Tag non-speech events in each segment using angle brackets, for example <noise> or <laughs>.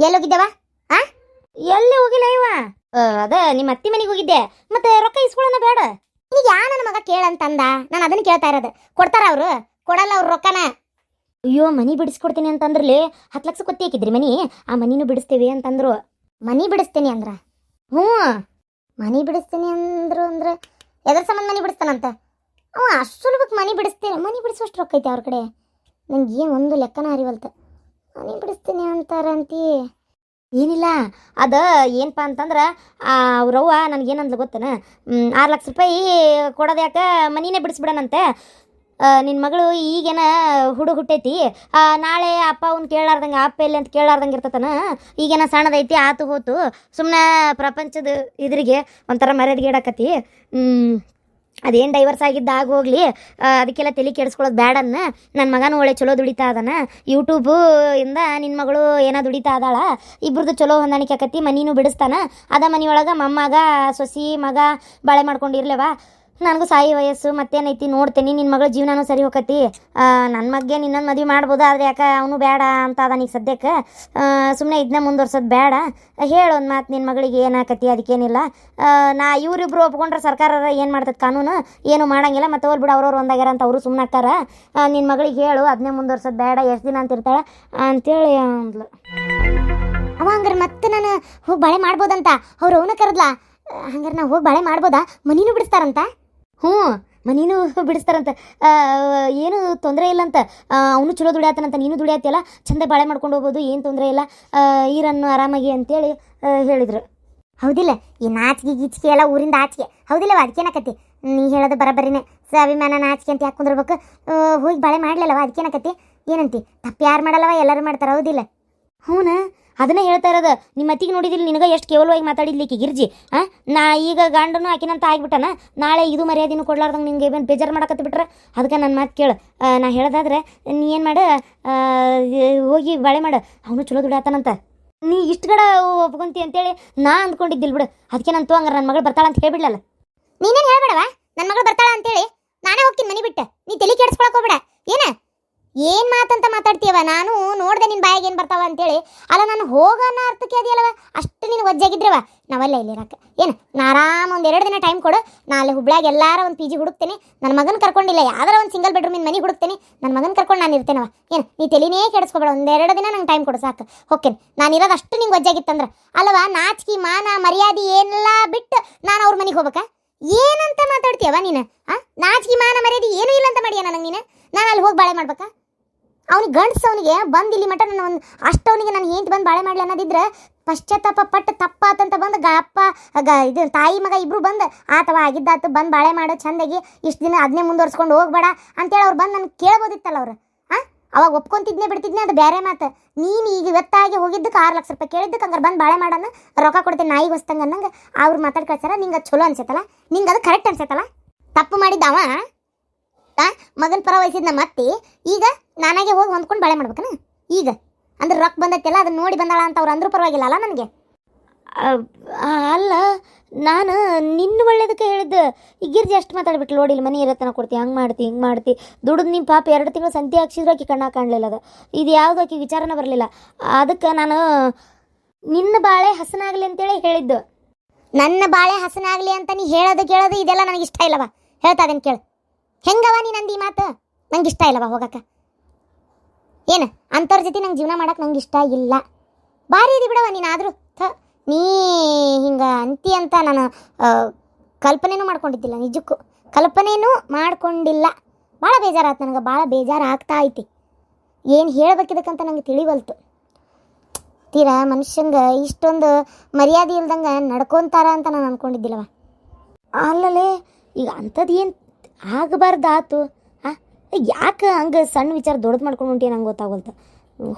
ಎಲ್ಲಿ ಹೋಗಿದ್ದವ ಆ? ಎಲ್ಲಿ ಹೋಗಿಲ್ಲ ಇವ? ಅದ ನಿಮ್ಮ ಅತ್ತಿ ಮನೆಗೆ ಹೋಗಿದ್ದೆ. ಮತ್ತೆ ರೊಕ್ಕ ಇಸ್ಕೊಳ್ಳೋಣ ಬೇಡ. ಈಗ ಯಾ ನನ್ನ ಮಗ ಕೇಳಂತಂದ? ನಾನು ಅದನ್ನ ಕೇಳ್ತಾ ಇರೋದು. ಕೊಡ್ತಾರ ಅವರು? ಕೊಡಲ್ಲ ಅವ್ರ ರೊಕ್ಕನ? ಅಯ್ಯೋ, ಮನಿ ಬಿಡಿಸ್ಕೊಡ್ತೀನಿ ಅಂತಂದ್ರಲ್ಲಿ ಹತ್ತು ಲಕ್ಷ ಕೊತ್ತಿ ಹಾಕಿದ್ರಿ ಮನಿ. ಆ ಮನಿನೂ ಬಿಡಿಸ್ತೀವಿ ಅಂತಂದ್ರು. ಮನಿ ಬಿಡಿಸ್ತೀನಿ ಅಂದ್ರ? ಹ್ಞೂ. ಮನಿ ಬಿಡಿಸ್ತೀನಿ ಅಂದ್ರು ಅಂದ್ರೆ ಎದ್ರ ಸಂಬಂಧ ಮನಿ ಬಿಡಿಸ್ತಾನಂತ? ಅವ ಅಷ್ಟು ಸುಲಭಕ್ಕೆ ಮನಿ ಬಿಡಿಸ್ತೀನಿ ಮನಿ ಬಿಡಿಸುವಷ್ಟು ರೊಕ್ಕ ಐತೆ ಅವ್ರ ಕಡೆ. ನಂಗೆ ಏನು ಒಂದು ಲೆಕ್ಕನ ಹರಿವಲ್ತ ಮನಿ ಬಿಡಿಸ್ತೀನಿ ಅಂತಾರಂತಿ. ಏನಿಲ್ಲ, ಅದು ಏನಪ್ಪ ಅಂತಂದ್ರೆ ಅವ್ರವ್ವ ನನಗೇನಂದ್ಲು ಗೊತ್ತನ? ಆರು ಲಕ್ಷ ರೂಪಾಯಿ ಕೊಡೋದು ಯಾಕೆ ಮನಿನೇ ಬಿಡಿಸ್ಬಿಡೋಣಂತೆ ನಿನ್ನ ಮಗಳು ಈಗೇನ ಹುಡುಗ ಹುಟ್ಟೈತಿ ನಾಳೆ ಅಪ್ಪ ಅವ್ನು ಕೇಳಾರ್ದಂಗೆ, ಅಪ್ಪ ಎಲ್ಲಿ ಅಂತ ಕೇಳಾರ್ದಂಗೆ ಇರ್ತತನ? ಈಗೇನ ಸಣ್ಣದೈತಿ, ಆತು ಹೋತು. ಸುಮ್ಮನೆ ಪ್ರಪಂಚದ ಇದ್ರಿಗೆ ಒಂಥರ ಮರ್ಯಾದೆಗೇಡಕತಿ ಅದೇನು ಡೈವರ್ಸ್ ಆಗಿದ್ದ ಆಗೋಗ್ಲಿ ಅದಕ್ಕೆಲ್ಲ ತಲೆ ಕೆಡಿಸ್ಕೊಳ್ಳೋದು ಬ್ಯಾಡನ್ನ ನನ್ನ ಮಗನೂ ಒಳ್ಳೆ ಚಲೋ ದುಡಿತಾ ಅದಾನ. ಯೂಟ್ಯೂಬು ಇಂದ ನಿನ್ನ ಮಗಳು ಏನೋ ದುಡಿತಾ ಅದಾಳ. ಇಬ್ರದ್ದು ಚಲೋ ಹೊಂದಾಣಿಕೆ ಆಕತಿ, ಮನಿನೂ ಬಿಡಿಸ್ತಾನ. ಅದ ಮನಿಯೊಳಗೆ ಮೊಮ್ಮಗ, ಸೊಸಿ, ಮಗ ಬಾಳೆ ಮಾಡ್ಕೊಂಡಿರ್ಲೇವ. ನನಗೂ ಸಾಯಿ ವಯಸ್ಸು ಮತ್ತೇನೈತಿ ನೋಡ್ತೇನೆ ನಿನ್ನ ಮಗಳ ಜೀವನನೂ ಸರಿ ಹೋಗತಿ ನನ್ನ ಮಗ್ಗೆ ನಿನ್ನೊಂದು ಮದುವೆ ಮಾಡ್ಬೋದು, ಆದ್ರೆ ಯಾಕೆ ಅವನು ಬೇಡ ಅಂತ ಅದ ಸದ್ಯಕ್ಕೆ. ಸುಮ್ಮನೆ ಇದನ್ನ ಮುಂದುವರ್ಸೋದು ಬೇಡ ಹೇಳು ಒಂದು ಮಾತು ನಿನ್ನ ಮಗಳಿಗೆ, ಏನಾಕತಿ ಅದಕ್ಕೇನಿಲ್ಲ ನಾ ಇವರಿಬ್ಬರು ಒಪ್ಕೊಂಡ್ರೆ ಸರ್ಕಾರ ಏನು ಮಾಡ್ತದೆ ಕಾನೂನು? ಏನು ಮಾಡಂಗಿಲ್ಲ ಮತ್ತು ಅವ್ರು ಬಿಡು, ಅವ್ರವ್ರು ಒಂದಾಗ್ಯಾರ ಅಂತ ಅವರು ಸುಮ್ಮನೆ ಅಕ್ಕಾರ ನಿನ್ನ ಮಗಳಿಗೆ ಹೇಳು ಅದನ್ನೇ ಮುಂದುವರ್ಸೋದು ಬೇಡ ಎಷ್ಟು ದಿನ ಅಂತಿರ್ತಾಳೆ ಅಂತೇಳಿ ಅಂದ್ಲು. ಅವ ಹಂಗಾರೆ ಮತ್ತೆ ನಾನು ಹೋಗಿ ಬಾಳೆ ಮಾಡ್ಬೋದಂತ? ಅವ್ರು ಅವನ ಕರೆದ್ಲಾ? ಹಂಗಾರೆ ನಾವು ಹೋಗಿ ಬಾಳೆ ಮಾಡ್ಬೋದಾ? ಮನಿನೂ ಬಿಡಿಸ್ತಾರಂತ? ಹ್ಞೂ, ಮನಿನೂ <laughs> ಬಿಡಿಸ್ತಾರಂತ. ಏನು ತೊಂದರೆ ಇಲ್ಲಂತ ಅವನು ಚಲೋ ದುಡಿಯಾತನಂತ ನೀನು ದುಡಿಯಾತಿಯಲ್ಲ, ಚಂದ ಬಾಳೆ ಮಾಡ್ಕೊಂಡು ಹೋಗ್ಬೋದು, ಏನು ತೊಂದರೆ ಇಲ್ಲ. ಈರನ್ನು ಆರಾಮಾಗಿ ಅಂತೇಳಿ ಹೇಳಿದರು. ಹೌದಿಲ್ಲ, ಈ ನಾಚಿಕೆ ಗೀಚಿಕೆ ಎಲ್ಲ ಊರಿಂದ ಆಚಿಕೆ ಹೌದಿಲ್ಲ ಅದಕ್ಕೇನಕತಿ ನೀ ಹೇಳೋದು ಬರಬರಿನೇ. ಸ್ವಾಭಿಮಾನ ನಾಚಿಕೆ ಅಂತ ಯಾಕೆ ಕುಂದಿರ್ಬೇಕು? ಹೋಗಿ ಬಾಳೆ ಮಾಡ್ಲಿಲ್ಲವ ಅದಕ್ಕೇನಕತಿ ಏನಂತಿ? ತಪ್ಪು ಯಾರು ಮಾಡಲ್ಲವ? ಎಲ್ಲರೂ ಮಾಡ್ತಾರೆ, ಹೌದಿಲ್ಲ. ಹ್ಞೂನ? ಅದನ್ನೇ ಹೇಳ್ತಾ ಇರೋದು, ನಿಮ್ಮ ಅತ್ತಿಗೆ ನೋಡಿದಿಲ್ಲ ನಿನಗೆ ಎಷ್ಟು ಕೇವಲವಾಗಿ ಮಾತಾಡಿದ್ಲಿಕ್ಕೆ ಗಿರ್ಜಿ? ಆ? ನಾ ಈಗ ಗಂಡನು ಆಕಿನಂತ ಆಗ್ಬಿಟ್ಟನ, ನಾಳೆ ಇದು ಮರ್ಯಾದಿನೂ ಕೊಡ್ಲಾರ್ದಂಗೆ ನಿಂಗೆ ಏನು ಬೇಜಾರು ಮಾಡಕತ್ತಿ ಬಿಟ್ರೆ? ಅದಕ್ಕೆ ನನ್ನ ಮಾತು ಕೇಳು. ನಾ ಹೇಳೋದಾದ್ರೆ, ನೀ ಏನು ಮಾಡು ಹೋಗಿ ಬಾಳೆ ಮಾಡು. ಅವನು ಚಲೋ ದುಡಿಯಾತನಂತ. ನೀ ಇಷ್ಟು ಗಡ ಒಪ್ಕೊಂತಿ ಅಂತೇಳಿ ನಾ ಅಂದ್ಕೊಂಡಿದ್ದಿಲ್ಲ ಬಿಡು. ಅದಕ್ಕೆ ನಾನು ಹಂಗಾರೆ ನನ್ನ ಮಗಳು ಬರ್ತಾಳ ಅಂತ ಹೇಳ್ಬಿಡ್ಲಲ್ಲ. ನೀನೇನು ಹೇಳ್ಬೇಡವಾ? ನನ್ನ ಮಗಳು ಬರ್ತಾಳ ಅಂತೇಳಿ ನಾನೇ ಹೋಗ್ತೀನಿ ಮನೆ ಬಿಟ್ಟು. ನೀ ತಲೆ ಕೆಡಿಸ್ಕೊಳಕ್ ಹೋಗ್ಬೇಡ. ಏನ? ಏನ್ ಮಾತಂತ ಮಾತಾಡ್ತೀಯವ? ನಾನು ನೋಡ್ದೆ ನಿನ್ ಬಾಯಿಗೆ ಏನ್ ಬರ್ತಾವ ಅಂತೇಳಿ. ಅಲ್ಲ, ನಾನು ಹೋಗೋಣ ಅರ್ಥ ಅದೆಯಲ್ಲವ? ಅಷ್ಟು ನಿನ್ ಒಜ್ಜಾಗಿದ್ರವ ನಾವಲ್ಲ ಇಲ್ಲಿ ಇರಕ್ಕೆ ಏನು, ನಾ ಆರಾಮ ಒಂದ್ ಎರಡು ದಿನ ಟೈಮ್ ಕೊಡು. ನಾ ಅಲ್ಲಿ ಹುಬ್ಳ್ಯಾಗ ಎಲ್ಲಾರ ಒಂದು ಪಿ ಜಿ ಹುಡುಕ್ತೇನೆ. ನನ್ನ ಮಗನ ಕರ್ಕೊಂಡಿಲ್ಲ, ಯಾವ್ದಾರ ಒಂದು ಸಿಂಗಲ್ ಬೆಡ್ರೂಮಿನ ಮನೆ ಹುಡುಕ್ತೇನೆ. ನನ್ನ ಮಗನ ಕರ್ಕೊಂಡು ನಾನು ಇರ್ತೇನವ? ಏನು, ನೀ ತಲೆನೇ ಕೆಡಿಸ್ಕೊಬೇಡ ಒಂದೆರಡು ದಿನ ನಂಗೆ ಟೈಮ್ ಕೊಡು ಸಾಕು. ಓಕೆ ನಾನು ಇರೋದು ಅಷ್ಟು ನಿಂಗೆ ಒಜ್ಜಾಗಿತ್ತಂದ್ರ ಅಲ್ಲವ, ನಾಚಿಕೆ, ಮಾನ, ಮರ್ಯಾದೆ ಏನೆಲ್ಲ ಬಿಟ್ಟು ನಾನು ಅವ್ರ ಮನೆಗೆ ಹೋಗ್ಬೇಕಾ? ಏನಂತ ಮಾತಾಡ್ತೀಯವ ನೀನು? ಆ, ನಾಚಿಕೆ, ಮಾನ, ಮರ್ಯಾದೆ ಏನೂ ಇಲ್ಲ ಅಂತ ಮಾಡಿಯ ನನಗೆ ನೀನು? ನಾನು ಅಲ್ಲಿ ಹೋಗಿ ಬಾಳೆ ಮಾಡ್ಬೇಕಾ? ಅವ್ನಿಗೆ ಗಂಡಸವನಿಗೆ ಬಂದು ಇಲ್ಲಿ ಮಟ್ಟ ನನ್ನ ಒಂದು ಅಷ್ಟು ಅವನಿಗೆ ನಾನು ಹೆಂಡ್ತಿ ಬಂದು ಬಾಳೆ ಮಾಡ್ಲಿ ಅನ್ನೋದಿದ್ರೆ ಪಶ್ಚಾತ್ತಾಪ ಪಟ್ಟು ತಪ್ಪಾತಂತ ಬಂದು ಗ ಅಪ್ಪ, ಗ ಇದು ತಾಯಿ ಮಗ ಇಬ್ರು ಬಂದು, ಆತವ ಆಗಿದ್ದಾತು, ಬಂದು ಬಾಳೆ ಮಾಡೋ ಚಂದಾಗಿ, ಇಷ್ಟು ದಿನ ಅದನ್ನೇ ಮುಂದುವರ್ಸ್ಕೊಂಡು ಹೋಗ್ಬೇಡ ಅಂತೇಳಿ ಅವ್ರು ಬಂದು ನನಗೆ ಕೇಳ್ಬೋದಿತ್ತಲ್ಲ ಅವ್ರು. ಹಾಂ ಅವಾಗ ಒಪ್ಕೊಂತಿದ್ನೇ ಬಿಡ್ತಿದ್ನೆ ಅದು ಬೇರೆ ಮಾತು. ನೀನು ಈಗ ಇವತ್ತಾಗಿ ಹೋಗಿದ್ದಕ್ಕೆ ಆರು ಲಕ್ಷ ರೂಪಾಯಿ ಕೇಳಿದ್ದಕ್ಕೆ ಹಂಗಾರೆ ಬಂದು ಬಾಳೆ ಮಾಡೋಣ, ರೊಕ್ಕ ಕೊಡ್ತೀನಿ ನಾಯಿಗೆ ಹೊಸ್ತಂಗೆ ಅನ್ನಂಗೆ, ಅವ್ರು ಮಾತಾಡ್ ನಿಂಗ ಅದು ಚಲೋ ಅನ್ಸೈತಲ್ಲ, ನಿಂಗೆ ಅದು ಕರೆಕ್ಟ್ ಅನ್ಸೈತಲ್ಲ? ತಪ್ಪು ಮಾಡಿದ್ದವ ಆ ಮಗನ ಪರ ವಹಿಸಿದ ನಮ್ಮ ಅತ್ತಿ ಈಗ ನಾನಾಗೆ ಹೋಗಿ ಹೊಂದ್ಕೊಂಡು ಬಾಳೆ ಮಾಡ್ಬೇಕನ? ಈಗ. ಅಂದ್ರೆ ರೊಕ್ಕ ಬಂದೈತಿಲ್ಲ ಅದನ್ನ ನೋಡಿ ಬಂದಾಳ ಅಂತ ಅವ್ರು ಅಂದ್ರೂ ಪರವಾಗಿಲ್ಲ ಅಲ್ಲ ನನಗೆ ಅಲ್ಲ ನಾನು ನಿನ್ನ ಒಳ್ಳೇದಕ್ಕೆ ಹೇಳಿದ್ದು. ಈ ಗಿರ್ಜಿ ಅಷ್ಟು ಮಾತಾಡ್ಬಿಟ್ಟು ಇಲ್ಲಿ ಮನೆ ಇರತ್ತನ ಕೊಡ್ತಿ ಹಂಗೆ ಮಾಡ್ತಿ ಹಿಂಗೆ ಮಾಡ್ತಿ. ದುಡ್ದು ನಿಮ್ಮ ಪಾಪ ಎರಡು ತಿಂಗಳು ಸಂತೆ ಹಾಕ್ಸಿದ್ರು ಆಕೆ ಕಣ್ಣ ಕಾಣಲಿಲ್ಲ ಅದು. ಇದು ಯಾವುದು ಆಕೆ ವಿಚಾರನ ಬರಲಿಲ್ಲ. ಅದಕ್ಕೆ ನಾನು ನಿನ್ನ ಬಾಳೆ ಹಸನಾಗಲಿ ಅಂತೇಳಿ ಹೇಳಿದ್ದು. ನನ್ನ ಬಾಳೆ ಹಸನಾಗಲಿ ಅಂತ ನೀ ಹೇಳೋದು ಕೇಳೋದು ಇದೆಲ್ಲ ನನಗೆ ಇಷ್ಟ ಇಲ್ಲವ. ಹೇಳ್ತಾ ಅದನ್ನು ಕೇಳು. ಹೆಂಗವ ನೀ ನಂದು ಈ ಮಾತು? ನಂಗೆ ಇಷ್ಟ ಇಲ್ಲವ ಹೋಗಕ್ಕ ಏನು ಅಂಥವ್ರ ಜೊತೆ ನಂಗೆ ಜೀವನ ಮಾಡಕ್ಕೆ ನಂಗೆ ಇಷ್ಟ ಇಲ್ಲ. ಭಾರಿ ಇದೆ ಬಿಡವ ನೀನಾದರೂ. ಥ, ನೀ ಹಿಂಗೆ ಅಂತಿ ಅಂತ ನಾನು ಕಲ್ಪನೆನೂ ಮಾಡ್ಕೊಂಡಿದ್ದಿಲ್ಲ, ನಿಜಕ್ಕೂ. ಕಲ್ಪನೆನೂ ಮಾಡ್ಕೊಂಡಿಲ್ಲ. ಭಾಳ ಬೇಜಾರಾಯ್ತು ನನಗೆ ಭಾಳ ಬೇಜಾರು ಆಗ್ತಾ ಐತಿ. ಏನು ಹೇಳ್ಬೇಕಿದಕ್ಕಂತ ನಂಗೆ ತಿಳಿವಲ್ತು. ತೀರಾ ಮನುಷ್ಯಂಗೆ ಇಷ್ಟೊಂದು ಮರ್ಯಾದೆ ಇಲ್ದಂಗೆ ನಡ್ಕೊಂತಾರ ಅಂತ ನಾನು ಅಂದ್ಕೊಂಡಿದ್ದಿಲ್ಲವ ಅಲ್ಲಲೇ, ಈಗ ಅಂಥದ್ದು ಏನು ಆಗಬಾರ್ದಾತು. ಹಾಂ ಯಾಕೆ ಹಂಗೆ ಸಣ್ಣ ವಿಚಾರ ದೊಡ್ಡದು ಮಾಡ್ಕೊಂಡು ಹೊಂಟಿ ನಂಗೆ ಗೊತ್ತಾಗೋಲ್ತು.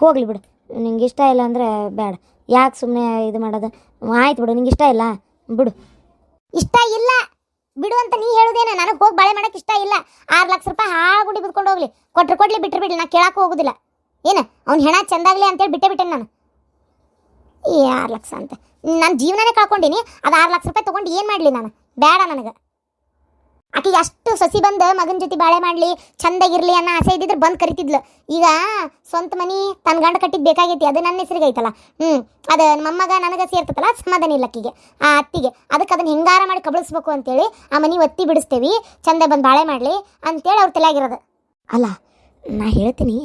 ಹೋಗಲಿ ಬಿಡು. ನಿಂಗೆ ಇಷ್ಟ ಇಲ್ಲ ಅಂದರೆ ಬೇಡ. ಯಾಕೆ ಸುಮ್ಮನೆ ಇದು ಮಾಡೋದು? ಆಯ್ತು ಬಿಡು, ನಿಂಗೆ ಇಷ್ಟ ಇಲ್ಲ? ಬಿಡು. ಇಷ್ಟ ಇಲ್ಲ. ಬಿಡು ಅಂತ ನೀ ಹೇಳೋದೇನ? ನನಗೆ ಹೋಗಿ ಬಾಳೆ ಮಾಡೋಕೆ ಇಷ್ಟ ಇಲ್ಲ. ಆರು ಲಕ್ಷ ರೂಪಾಯಿ ಹಾಗುಡಿ ಬಿದ್ಕೊಂಡು ಹೋಗ್ಲಿ. ಕೊಟ್ರೆ ಕೊಡ್ಲಿ ಬಿಟ್ಟರೆ ಬಿಡ್ಲಿ. ನಾ ಕೇಳಕ್ಕೆ ಹೋಗೋದಿಲ್ಲ. ಏನು? ಅವ್ನು ಹೆಣ ಚೆಂದಾಗಲಿ ಅಂತೇಳಿ ಬಿಟ್ಟೆ ಬಿಟ್ಟೆ ನಾನು. ಈ ಆರು ಲಕ್ಷ ಅಂತ. ನಾನು ಜೀವನನೇ ಕಳ್ಕೊಂಡಿನಿ. ಅದು ಆರು ಲಕ್ಷ ರೂಪಾಯಿ ತೊಗೊಂಡು ಏನು ಮಾಡಲಿ ನಾನು? ಬೇಡ ನನಗೆ. ಆಕಿಗೆ ಅಷ್ಟು ಸಸಿ ಬಂದು ಮಗನ ಜೊತೆ ಬಾಳೆ ಮಾಡ್ಲಿ ಚಂದಾಗಿರ್ಲಿ ಅನ್ನೋ ಆಸೆ ಇದ್ದಿದ್ರೆ ಬಂದು ಕರಿತಿದ್ಲು. ಈಗ ಸ್ವಂತ ಮನಿ ತನ್ನ ಗಂಡ ಕಟ್ಟಿದ್ ಬೇಕಾಗೈತಿ, ಅದು ನನ್ನ ಹೆಸರಿಗೆ ಐತಲ್ಲ. ಹ್ಞೂ ಅದು ನಮ್ಮಮ್ಮಗ ನನಗೆ ಸೇರ್ತತಲ್ಲ ಸಮಾಧಾನ ಇಲ್ಲ ಅಕ್ಕಿಗೆ ಆ ಅತ್ತಿಗೆ. ಅದಕ್ಕೆ ಅದನ್ನ ಹೆಂಗಾರ ಮಾಡಿ ಕಬಳಿಸ್ಬೇಕು ಅಂತೇಳಿ ಆ ಮನಿ ಒತ್ತಿ ಬಿಡಿಸ್ತೇವಿ, ಚಂದ ಬಂದು ಬಾಳೆ ಮಾಡ್ಲಿ ಅಂತೇಳಿ ಅವ್ರ ತಲೆಯಾಗಿರೋದು ಅಲ್ಲ, ನಾ ಹೇಳ್ತೀನಿ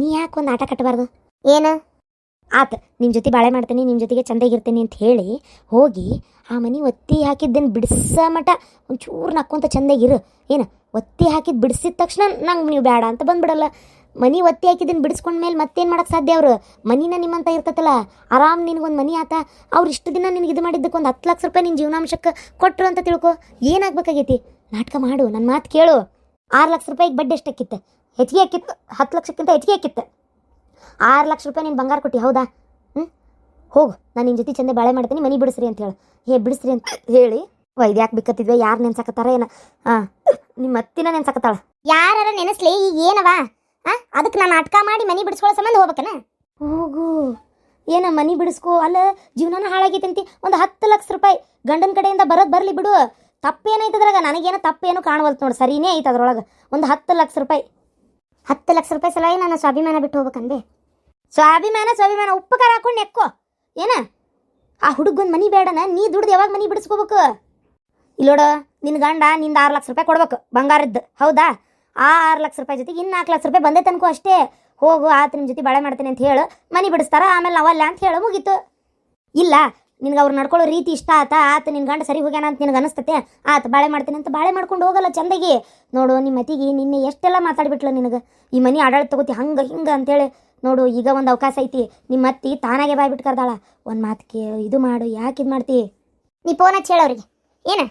ನೀ ಯಾಕೆ ಒಂದು ಆಟ ಕಟ್ಟಬಾರ್ದು ಏನು? ಆತ ನಿಮ್ಮ ಜೊತೆ ಬಾಳೆ ಮಾಡ್ತೀನಿ ನಿಮ್ಮ ಜೊತೆಗೆ ಚಂದಾಗಿರ್ತೀನಿ ಅಂತ ಹೇಳಿ ಹೋಗಿ ಆ ಮನೆ ಒತ್ತಿ ಹಾಕಿದ್ದನ್ನು ಬಿಡಿಸ ಮಟ ಒಂಚೂರು ನಕ್ಕೊಂತ ಚಂದಾಗಿರು ಏನು, ಒತ್ತಿ ಹಾಕಿದ್ದು ಬಿಡಿಸಿದ ತಕ್ಷಣ ನಂಗೆ ನೀವು ಬೇಡ ಅಂತ ಬಂದ್ಬಿಡಲ್ಲ. ಮನೆ ಒತ್ತಿ ಹಾಕಿದ್ದನ್ನು ಬಿಡಿಸ್ಕೊಂಡ್ಮೇಲೆ ಮತ್ತೇನು ಮಾಡೋಕ್ಕೆ ಸಾಧ್ಯ ಅವರು? ಮನಿನ ನಿಮ್ಮಂತ ಇರ್ತತಲ್ಲ, ಆರಾಮ್ ನಿನಗೊಂದು ಮನಿ ಆತ. ಅವ್ರು ಇಷ್ಟು ದಿನ ನಿನಗೆ ಇದು ಮಾಡಿದ್ದಕ್ಕೆ ಒಂದು ಹತ್ತು ಲಕ್ಷ ರೂಪಾಯಿ ನಿನ್ನ ಜೀವನಾಂಶಕ್ಕೆ ಕೊಟ್ಟರು ಅಂತ ತಿಳ್ಕೊ. ಏನಾಗಬೇಕಾಗೈತಿ ನಾಟಕ ಮಾಡು ನನ್ನ ಮಾತು ಕೇಳು. ಆರು ಲಕ್ಷ ರೂಪಾಯಿಗೆ ಬಡ್ಡಿ ಎಷ್ಟಾಕಿತ್ತು ಹೆಚ್ಚಿಗೆ ಹಾಕಿತ್ತು, ಹತ್ತು ಲಕ್ಷಕ್ಕಿಂತ ಹೆಚ್ಚಿಗೆ ಹಾಕಿತ್ತು. ಆರು ಲಕ್ಷ ರೂಪಾಯಿ ನೀನು ಬಂಗಾರ ಕೊಟ್ಟಿ ಹೌದಾ? ಹ್ಞೂ ಹೋಗು ನಾನು ನಿನ್ನ ಜೊತೆ ಚಂದ ಬಾಳೆ ಮಾಡ್ತೀನಿ ಮನೆ ಬಿಡಿಸ್ರಿ ಅಂತ ಹೇಳು. ಹೇ ಬಿಡಿಸ್ರಿ ಅಂತ ಹೇಳಿ. ವೈದ್ಯ ಯಾಕೆ ಬಿಕ್ಕತ್ತಿದ್ವಿ ಯಾರು ನೆನ್ಸಕತ್ತಾರ ಏನ? ಹಾಂ ನಿಮ್ಮ ಅತ್ತಿನ ನೆನ್ಸಕತ್ತಾಳ? ಯಾರ ನೆನೆಸ್ಲಿ ಈಗ ಏನವ? ಆ ಅದಕ್ಕೆ ನಾನು ನಾಟಕ ಮಾಡಿ ಮನೆ ಬಿಡಿಸ್ಕೊಳ್ಳೋ ಸಂಬಂಧ ಹೋಗ್ಬೇಕನ? ಹೋಗು. ಏನ ಮನಿ ಬಿಡಿಸ್ಕೋ ಅಲ್ಲ ಜೀವನನ ಹಾಳಾಗೈತಂತಿ. ಒಂದು ಹತ್ತು ಲಕ್ಷ ರೂಪಾಯಿ ಗಂಡನ ಕಡೆಯಿಂದ ಬರೋದು ಬರಲಿ ಬಿಡು. ತಪ್ಪೇನೈತದ್ರಾಗ ನನಗೇನೋ ತಪ್ಪೇನು ಕಾಣವಲ್ತು ನೋಡಿ ಸರಿನೇ ಐತೆ ಅದ್ರೊಳಗೆ. ಒಂದು ಹತ್ತು ಲಕ್ಷ ರೂಪಾಯಿ. ಹತ್ತು ಲಕ್ಷ ರೂಪಾಯಿ ಸಲುವಾಗಿ ನಾನು ಸ್ವಾಭಿಮಾನ ಬಿಟ್ಟು ಹೋಗ್ಬೇಕಂದೆ. ಸ್ವಾಭಿಮಾನ ಸ್ವಾಭಿಮಾನ, ಉಪ್ಪು, ಖಾರ ಹಾಕೊಂಡು ನೆಕ್ಕೋ. ಏನ? ಆ ಹುಡುಗನ ಮನಿ ಬೇಡನ, ನೀ ದುಡ್ದು ಯಾವಾಗ ಮನಿ ಬಿಡಿಸ್ಕೋಬೇಕು? ಇಲ್ಲೋಡ ನಿನ್ನ ಗಂಡ ನಿಂದ ಆರು ಲಕ್ಷ ರೂಪಾಯಿ ಕೊಡ್ಬೇಕು, ಬಂಗಾರದ್ದು. ಹೌದಾ? ಆ ಆರು ಲಕ್ಷ ರೂಪಾಯಿ ಜೊತೆಗೆ ಇನ್ನು ನಾಲ್ಕು ಲಕ್ಷ ರೂಪಾಯಿ ಬಂದೇ ತನಕ ಅಷ್ಟೇ. ಹೋಗು ಆತ ನಿಮ್ಮ ಜೊತೆ ಬಾಳೆ ಮಾಡ್ತೀನಿ ಅಂತ ಹೇಳು, ಮನಿ ಬಿಡಿಸ್ತಾರ, ಆಮೇಲೆ ನಾವಲ್ಲ ಅಂತ ಹೇಳು, ಮುಗೀತು. ಇಲ್ಲ ನಿನ್ಗೆ ಅವ್ರು ನಡ್ಕೊಳ್ಳೋ ರೀತಿ ಇಷ್ಟ ಆತ ಆತ ನಿನ್ನ ಗಂಡ ಸರಿ ಹೋಗ್ಯಾನ ಅಂತ ನಿನಗೆ ಅನಿಸ್ತತೆ? ಆತ ಬಾಳೆ ಮಾಡ್ತೀನಿ ಅಂತ ಬಾಳೆ ಮಾಡ್ಕೊಂಡು ಹೋಗಲ್ಲ ಚಂದಾಗಿ. ನೋಡು ನಿಮ್ಮ ಅತಿಗೆ ನಿನ್ನೆ ಎಷ್ಟೆಲ್ಲ ಮಾತಾಡ್ಬಿಟ್ಲ ನಿನಗೆ? ಈ ಮನಿ ಆಡಳಿತ ತಗೋತಿ ಹಂಗೆ, ಹಿಂಗೆ ಅಂತೇಳಿ. ನೋಡು, ಈಗ ಒಂದು ಅವಕಾಶ ಐತಿ. ನಿಮ್ಮ ಅತ್ತಿ ತಾನಾಗೆ ಬಾಯ್ಬಿಟ್ಟು ಕರ್ದಾಳ. ಒಂದು ಮಾತು ಕೇ, ಇದು ಮಾಡು, ಯಾಕೆ ಇದು ಮಾಡ್ತಿ? ನೀ ಫೋನ್ ಹಚ್ಚಿ ಹೇಳೋರಿಗೆ ಏನು?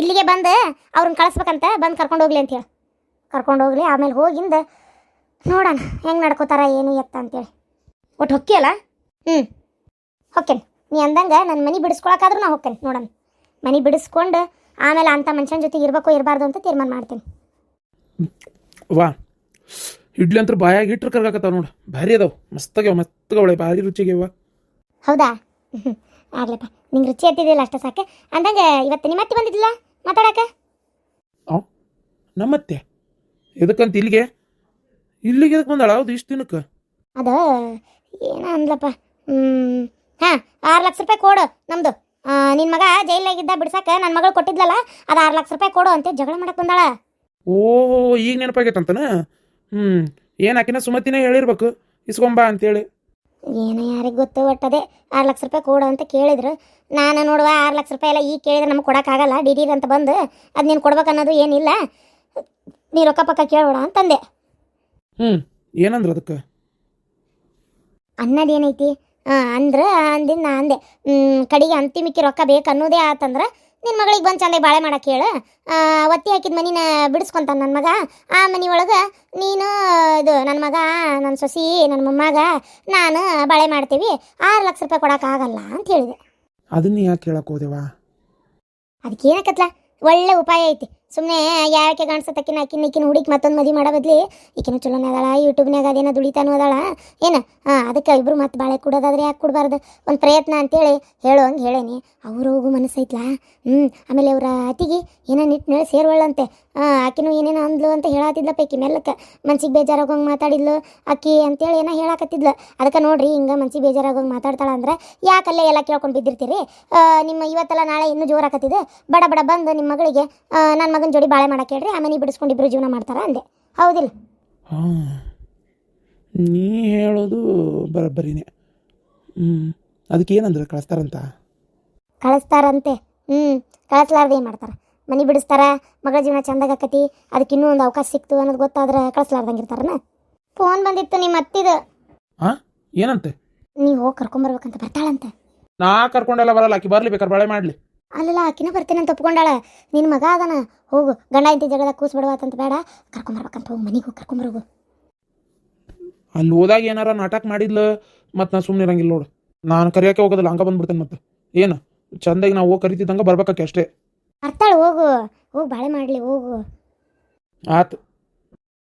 ಇಲ್ಲಿಗೆ ಬಂದು ಅವ್ರನ್ನ ಕಳಿಸ್ಬೇಕಂತ ಬಂದು ಕರ್ಕೊಂಡು ಹೋಗ್ಲಿ ಅಂತೇಳಿ ಕರ್ಕೊಂಡು ಹೋಗ್ಲಿ, ಆಮೇಲೆ ಹೋಗಿಂದ ನೋಡೋಣ ಹೆಂಗೆ ನಡ್ಕೋತಾರ, ಏನು ಎತ್ತ ಅಂತೇಳಿ. ಒಟ್ಟು ಹೊಕ್ಕಿಯಲ್ಲ ಹ್ಞೂ ಹೊಕ್ಕೇನೆ. ನೀ ಅಂದಂಗೆ ನನ್ನ ಮನೆ ಬಿಡಿಸ್ಕೊಳಕಾದ್ರೂ ನಾ ಹೋಗ್ತೇನೆ ನೋಡೋಣ ಮನೆ ಬಿಡಿಸ್ಕೊಂಡು ಆಮೇಲೆ ಅಂಥ ಮನುಷ್ಯನ ಜೊತೆಗೆ ಇರಬೇಕು ಇರಬಾರ್ದು ಅಂತ ತೀರ್ಮಾನ ಮಾಡ್ತೀನಿ. ವಾ ಇಡ್ಲಿ ಅಂತ ಬಾಯಾಗಿ ಇಟ್ರೆ ಕರ್ಗಾಕತ್ತಾವ ನೋಡು. ಭಾರಿ ಅದಾವ ಮಸ್ತಾಗ್ಯಾವ ಮಸ್ತಗವಳೆ ಭಾರಿ ರುಚಿಗ್ಯಾವ ಹೌದಾ? ಹ್ಮ್. <laughs> ಆಗ್ಲಪ್ಪ ನಿಂಗೆ ರುಚಿ ಹತ್ತಿದಿಲ್ಲ ಅಷ್ಟೇ ಸಾಕೆ. ಅಂದಂಗೆ ಇವತ್ತು ನಿಮ್ಮ ಅತ್ತೆ ಬಂದಿದ್ದಿಲ್ಲ ಮಾತಾಡಕ್ಕೆ ನಮ್ಮತ್ತೆ? ಎದಕ್ಕಂತ ಇಲ್ಲಿಗೆ? ಇಲ್ಲಿಗೆ ಎದಕ್ಕೆ ಬಂದಾಳ? ಹೌದು ಇಷ್ಟು ದಿನಕ್ಕೆ. ಅದು ಏನ ಅಂದ್ಲಪ್ಪ ಹಾಂ ಆರು ಲಕ್ಷ ರೂಪಾಯಿ ಕೊಡು ನಮ್ದು. ನಿನ್ನ ಮಗ ಜೈಲಾಗಿದ್ದ ಬಿಡ್ಸಾಕ ನನ್ನ ಮಗಳು ಕೊಟ್ಟಿದ್ಲಲ್ಲ ಅದು ಆರು ಲಕ್ಷ ರೂಪಾಯಿ ಕೊಡು ಅಂತ ಜಗಳ ಮಾಡಕ್ ಬಂದಾಳ. ಓ ಈಗ ನೆನಪಾಗೈತಂತನ? ಹ್ಞೂ ಏನು ಆಕಿನ ಸುಮತಿನೇ ಹೇಳಿರ್ಬೇಕು ಇಸ್ಕೊಂಬಾ ಅಂತೇಳಿ. ಏನೋ ಯಾರಿಗೆ ಗೊತ್ತು ಒಟ್ಟದೆ ಆರು ಲಕ್ಷ ರೂಪಾಯಿ ಕೊಡು ಅಂತ ಕೇಳಿದ್ರು. ನಾನು ನೋಡುವ ಆರು ಲಕ್ಷ ರೂಪಾಯಿ ಎಲ್ಲ ಈಗ ಕೇಳಿದ್ರೆ ನಮಗೆ ಕೊಡೋಕ್ಕಾಗಲ್ಲ ಡಿಡೀರ್ ಅಂತ ಬಂದು ಅದು ನೀನು ಕೊಡ್ಬೇಕನ್ನೋದು ಏನಿಲ್ಲ ನೀ ರೊಕ್ಕ ಪಕ್ಕ ಕೇಳೋಣ ಅಂತಂದೆ. ಹ್ಞೂ ಏನಂದ್ರ ಅದಕ್ಕೆ? ಅನ್ನೋದೇನೈತಿ ಅಂದ್ರೆ ಅಂದಿನ ನಾ ಅಂದೆ ಕಡೆಗೆ ಅಂತಿಮಕ್ಕೆ ರೊಕ್ಕ ಬೇಕು ಅನ್ನೋದೇ ಆತಂದ್ರೆ ನಿನ್ನ ಮಗಳಿಗೆ ಬಂದು ಚಂದ ಬಾಳೆ ಮಾಡಕ್ಕೆ ಹೇಳು. ಒತ್ತಿ ಹಾಕಿದ ಮನಿನ ಬಿಡಿಸ್ಕೊಂತಾನೆ ನನ್ನ ಮಗ. ಆ ಮನೆ ಒಳಗೆ ನೀನು ಇದು ನನ್ನ ಮಗ ನನ್ನ ಸೊಸಿ ನನ್ನ ಮೊಮ್ಮಗ ನಾನು ಬಾಳೆ ಮಾಡ್ತೀವಿ. ಆರು ಲಕ್ಷ ರೂಪಾಯಿ ಕೊಡೋಕ್ಕಾಗಲ್ಲ ಅಂತ ಹೇಳಿದೆ. ಅದನ್ನ ಯಾಕೆ ಹೇಳಕ್ಕೆ ಹೋದೆವಾ? ಅದಕ್ಕೆ ಏನಕತ್ಲ ಒಳ್ಳೆ ಉಪಾಯ ಐತಿ. ಸುಮ್ಮನೆ ಯಾಕೆ ಕಾಣಿಸತ್ತಕ್ಕಿನ ಆಕಿನ ಈಕಿನ ಹುಡುಕಿ ಮತ್ತೊಂದು ಮದಿ ಮಾಡೋ ಬದ್ಲಿ ಈಕಿನ ಚಲೋನೇ ಅದಾಳ ಯೂಟ್ಯೂಬ್ನಾಗ ಅದೇನೋ ದುಡಿತಾನು ಅದಾಳ. ಏನು? ಹಾಂ, ಅದಕ್ಕೆ ಇಬ್ರು ಮತ್ತೆ ಬಾಳೆ ಕೊಡೋದಾದ್ರೆ ಯಾಕೆ ಕೊಡಬಾರ್ದು? ಒಂದು ಪ್ರಯತ್ನ ಅಂತೇಳಿ ಹೇಳು ಹಂಗೆ ಹೇಳೇನಿ. ಅವ್ರು ಹೋಗು ಮನಸ್ಸೈತ್ಲಾ? ಹ್ಞೂ ಆಮೇಲೆ ಅವರ ಅತಿಗೆ ಏನೋ ನಿಟ್ಟು ನೆಳೆ ಸೇರ್ವಳ್ಳಂತೆ ಆಕಿನೂ ಏನೇನೋ ಅಂದ್ಲು ಅಂತ ಹೇಳತ್ತಿದ್ಲ ಪೈಕಿ ಮೆಲ್ಲಕ್ಕೆ. ಮನ್ಸಿಗೆ ಬೇಜಾರಾಗೋಂಗೆ ಮಾತಾಡಿದ್ಲು ಆಕಿ ಅಂತೇಳಿ ಏನೋ ಹೇಳಾಕತ್ತಿದ್ಲು. ಅದಕ್ಕೆ ನೋಡ್ರಿ, ಹಿಂಗೆ ಮನ್ಸಿಗೆ ಬೇಜಾರಾಗೋಂಗೆ ಮಾತಾಡ್ತಾಳ ಅಂದ್ರೆ ಯಾಕಲ್ಲೇ ಎಲ್ಲ ಕೇಳ್ಕೊಂಡು ಬಿದ್ದಿರ್ತೀರಿ? ನಿಮ್ಮ ಇವತ್ತೆಲ್ಲ ನಾಳೆ ಇನ್ನೂ ಜೋರಾಕತ್ತಿದೆ. ಬಡ ಬಡ ಬಂದು ನಿಮ್ಮ ಮಗಳಿಗೆ ನನ್ನ ಮಗನ ಜೋಡಿ ಬಾಳೆ ಮಾಡಕ್ಕೆ ಹೇಳ್ರಿ ಆಮೇಲೆ ಬಿಡಿಸ್ಕೊಂಡು ಇಬ್ರು ಜೀವನ ಮಾಡ್ತಾರ ಅಂದೆ. ಹೌದಿಲ್ಲ? ಹಾಂ ನೀ ಹೇಳೋದು ಬರೋಬ್ಬರಿನೇ. ಹ್ಞೂ ಅದಕ್ಕೆ ಏನಂದ್ರೆ ಕಳಿಸ್ತಾರಂತ? ಕಳಿಸ್ತಾರಂತೆ. ಹ್ಞೂ ಕಳಿಸ್ಲಾರ್ದೆ ಏನು ಮಾಡ್ತಾರೆ? ಮನೆ ಬಿಡಿಸ್ತಾರ ಮಗಳ ಜೀವನ ಚಂದಾಗ ಆಕತಿ ಅದಕ್ಕೆ ಇನ್ನೂ ಒಂದು ಅವಕಾಶ ಸಿಕ್ತು ಅನ್ನೋದು ಗೊತ್ತಾದ್ರೆ ಕಳಿಸ್ಲಾರ್ದಂಗೆ ಇರ್ತಾರನ? ಫೋನ್ ಬಂದಿತ್ತು ನಿಮ್ಮ ಅತ್ತಿದ. ಹಾಂ ಏನಂತೆ? ನೀವು ಹೋಗಿ ಕರ್ಕೊಂಬರ್ಬೇಕಂತ ಬರ್ತಾಳಂತೆ. ನಾ ಕರ್ಕೊಂಡೆಲ್ಲ ಬರಲ್ಲ ಆಕಿ ಬರಲಿ ಬೇಕಾದ್ರೆ ಬಾಳೆ ಮಾಡಲಿ. ಅಲ್ಲಲ್ಲ ಆಕಿನ ಬರ್ತೀನಿ ಅಂತ ಒಪ್ಕೊಂಡಾಳ. ನಿನ್ನ ಮಗ ಅದನ. ಹೋಗು ಗಂಡ ಇಂತಿ ಜಗದಾಗ ಕೂಸ್ ಬಿಡುವತ್ತಂತ ಬೇಡ ಕರ್ಕೊಂಬರ್ಬೇಕಂತ ಹೋಗಿ ಮನೆಗೆ ಹೋಗಿ ಕರ್ಕೊಂಬರೋಗು ಅಲ್ಲಿ ಹೋದಾಗ ಏನಾರ ನಾಟಕ ಮಾಡಿದ್ಲು? ಮತ್ತು ನಾ ಸುಮ್ಮನೆ ಇರಂಗಿಲ್ಲ ನೋಡು. ನಾನು ಕರಿಯೋಕೆ ಹೋಗೋದಿಲ್ಲ ಹಂಗೆ ಬಂದ್ಬಿಡ್ತೇನೆ ಮತ್ತೆ ಏನು? ಚಂದಾಗಿ ನಾವು ಹೋಗಿ ಕರಿತಿದ್ದಂಗೆ ಬರ್ಬೇಕಾಕೆ ಅಷ್ಟೇ. ಅರ್ಥಾಳು ಹೋಗು. ಹೋಗಿ ಬಾಳೆ ಮಾಡಲಿ ಹೋಗು. ಆತು.